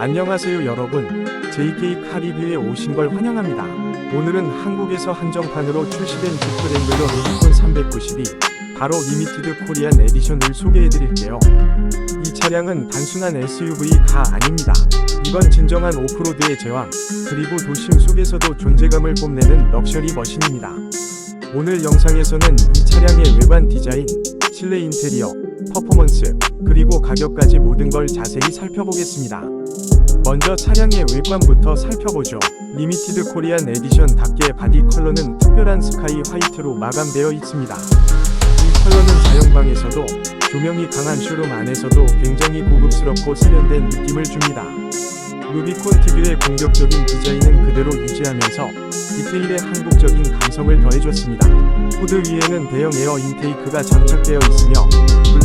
안녕하세요 여러분. JK 카리뷰에 오신 걸 환영합니다. 오늘은 한국에서 한정판으로 출시된 지프 랭글러 루비콘 390이 바로 리미티드 코리안 에디션을 소개해드릴게요. 이 차량은 단순한 SUV가 아닙니다. 이건 진정한 오프로드의 제왕, 그리고 도심 속에서도 존재감을 뽐내는 럭셔리 머신입니다. 오늘 영상에서는 이 차량의 외관 디자인, 실내 인테리어, 퍼포먼스, 그리고 가격까지 모든 걸 자세히 살펴보겠습니다. 먼저 차량의 외관부터 살펴보죠. 리미티드 코리안 에디션 답게 바디 컬러는 특별한 스카이 화이트로 마감되어 있습니다. 이 컬러는 자연광에서도 조명이 강한 쇼룸 안에서도 굉장히 고급스럽고 세련된 느낌을 줍니다. 루비콘 특유의 공격적인 디자인은 그대로 유지하면서 디테일에 한국적인 감성을 더해줬습니다. 후드 위에는 대형 에어 인테이크가 장착되어 있으며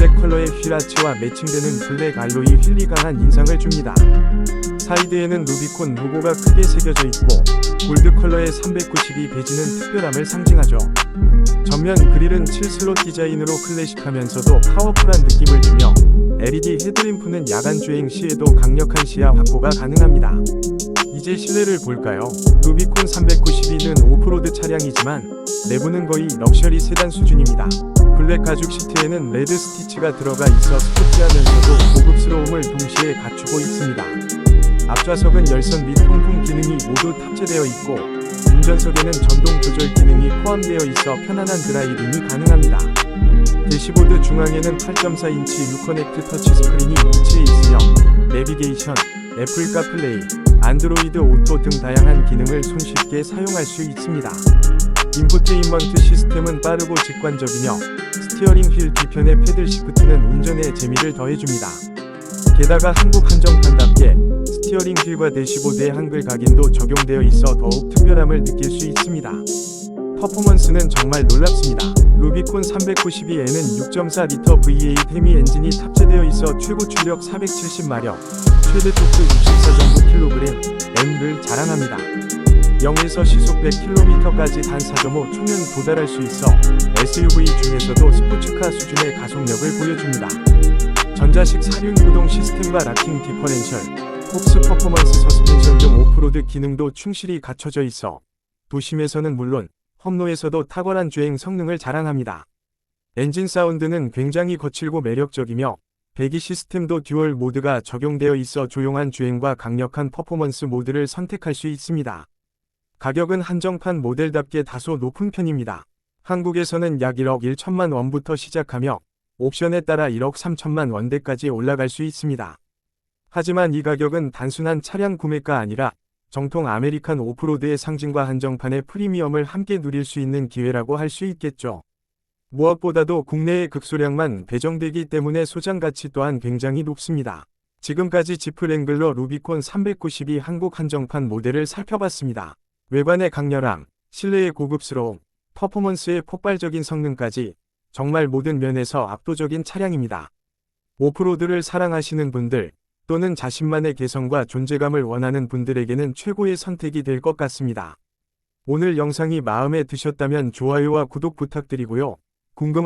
블랙 컬러의 휠아치와 매칭되는 블랙 알로이 휠이 강한 인상을 줍니다. 사이드에는 루비콘 로고가 크게 새겨져 있고 골드 컬러의 392 배지는 특별함을 상징하죠. 전면 그릴은 7슬롯 디자인으로 클래식하면서도 파워풀한 느낌을 주며 LED 헤드램프는 야간 주행 시에도 강력한 시야 확보가 가능합니다. 이제 실내를 볼까요? 루비콘 392는 오프로드 차량이지만 내부는 거의 럭셔리 세단 수준입니다. 블랙 가죽 시트에는 레드 스티치가 들어가 있어 스포티하면서도 고급스러움을 동시에 갖추고 있습니다. 앞좌석은 열선 및 통풍 기능이 모두 탑재되어 있고 운전석에는 전동 조절 기능이 포함되어 있어 편안한 드라이빙이 가능합니다. 대시보드 중앙에는 8.4인치 유커넥트 터치 스크린이 위치해 있으며 내비게이션, 애플 카플레이, 안드로이드 오토 등 다양한 기능을 손쉽게 사용할 수 있습니다. 인포테인먼트 시스템은 빠르고 직관적이며 스티어링 휠 뒤편의 패들 시프트는 운전에 재미를 더해줍니다. 게다가 한국 한정판답게 스티어링 휠과 대시보드에 한글 각인도 적용되어 있어 더욱 특별함을 느낄 수 있습니다. 퍼포먼스는 정말 놀랍습니다. 루비콘 392에는 6.4L V8 헤미 엔진이 탑재되어 있어 최고 출력 470마력, 최대 토크 64.9kg,M를 자랑합니다. 0에서 시속 100km까지 단 4.5 초면 도달할 수 있어 SUV 중에서도 스포츠카 수준의 가속력을 보여줍니다. 전자식 사륜 구동 시스템과 락킹 디퍼렌셜, 폭스 퍼포먼스 서스펜션 등 오프로드 기능도 충실히 갖춰져 있어 도심에서는 물론 험로에서도 탁월한 주행 성능을 자랑합니다. 엔진 사운드는 굉장히 거칠고 매력적이며 배기 시스템도 듀얼 모드가 적용되어 있어 조용한 주행과 강력한 퍼포먼스 모드를 선택할 수 있습니다. 가격은 한정판 모델답게 다소 높은 편입니다. 한국에서는 약 1억 1천만 원부터 시작하며 옵션에 따라 1억 3천만 원대까지 올라갈 수 있습니다. 하지만 이 가격은 단순한 차량 구매가 아니라 정통 아메리칸 오프로드의 상징과 한정판의 프리미엄을 함께 누릴 수 있는 기회라고 할 수 있겠죠. 무엇보다도 국내에 극소량만 배정되기 때문에 소장 가치 또한 굉장히 높습니다. 지금까지 지프 랭글러 루비콘 392 한국 한정판 모델을 살펴봤습니다. 외관의 강렬함, 실내의 고급스러움, 퍼포먼스의 폭발적인 성능까지 정말 모든 면에서 압도적인 차량입니다. 오프로드를 사랑하시는 분들, 또는 자신만의 개성과 존재감을 원하는 분들에게는 최고의 선택이 될 것 같습니다. 오늘 영상이 마음에 드셨다면 좋아요와 구독 부탁드리고요. 궁금한